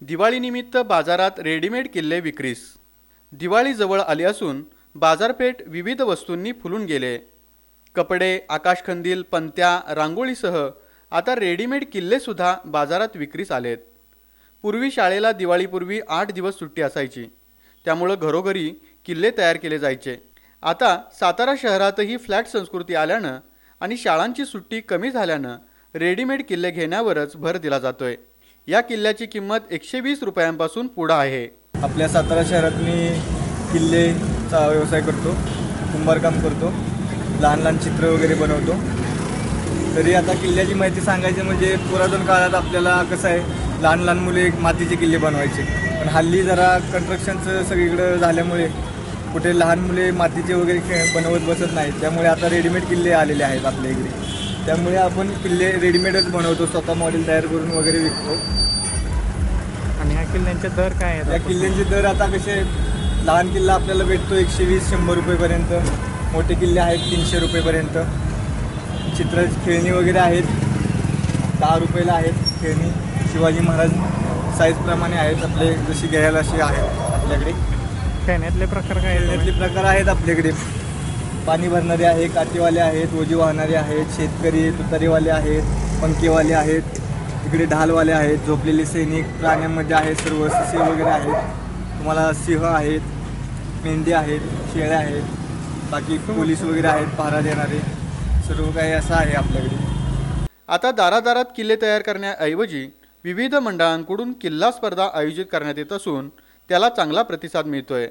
दिवाळीनिमित्त बाजारात रेडीमेड किल्ले विक्रीस. दिवाळी जवळ आली असून बाजारपेठ विविध वस्तूंनी फुलून गेले. कपडे आकाशखंदील पंत्या रांगोळीसह आता रेडीमेड किल्लेसुद्धा बाजारात विक्रीस आलेत. पूर्वी शाळेला दिवाळीपूर्वी आठ दिवस सुट्टी असायची. त्यामुळं घरोघरी किल्ले तयार केले जायचे. आता सातारा शहरातही फ्लॅट संस्कृती आल्यानं आणि शाळांची सुट्टी कमी झाल्यानं रेडीमेड किल्ले घेण्यावरच भर दिला जातोय. या किल्ल्याची किंमत एकशे वीस रुपयांपासून पुढं आहे. आपल्या सातारा शहरात मी किल्लेचा व्यवसाय करतो कुंभारकाम करतो लहान लहान चित्र वगैरे बनवतो. तरी आता किल्ल्याची माहिती सांगायची म्हणजे पुरातन काळात आपल्याला कसं आहे लहान लहान मुले मातीचे किल्ले बनवायचे. पण हल्ली जरा कन्स्ट्रक्शनचं सगळीकडं झाल्यामुळे कुठे लहान मुले मातीचे वगैरे खेळ बनवत बसत नाहीत. त्यामुळे आता रेडीमेड किल्ले आलेले आहेत आपल्या इकडे. त्यामुळे आपण किल्ले रेडीमेडच बनवतो स्वतः मॉडेल तयार करून वगैरे विकतो. आणि ह्या किल्ल्यांचे दर काय या आहेत किल्ल्यांचे दर आता कसे लहान किल्ला आपल्याला भेटतो एकशे वीस शंभर रुपयेपर्यंत. मोठे किल्ले आहेत तीनशे रुपयेपर्यंत. चित्र खेळणी वगैरे आहेत. दहा रुपयाला आहेत खेळणी. शिवाजी महाराज साईजप्रमाणे आहेत. आपले जशी घ्यायला असे आहेत आपल्याकडे. खेळण्यातले प्रकार काय खेळण्यातले प्रकार आहेत आपल्याकडे. पाणी भरणारे आहे काठीवाले आहेत ओजी वाहणारे आहेत शेतकरी तुतारीवाले आहेत पंखेवाले आहेत इकडे ढालवाले आहेत झोपलेले सैनिक प्राण्यांमध्ये आहेत सर्व ससे वगैरे आहेत. तुम्हाला सिंह आहेत मेंढी आहेत शेळ्या आहेत बाकी पोलीस वगैरे आहेत पहारा देणारे सर्व काही असं आहे आपल्याकडे. आता दारादारात किल्ले तयार करण्याऐवजी विविध मंडळांकडून किल्ला स्पर्धा आयोजित करण्यात येत असून त्याला चांगला प्रतिसाद मिळतोय.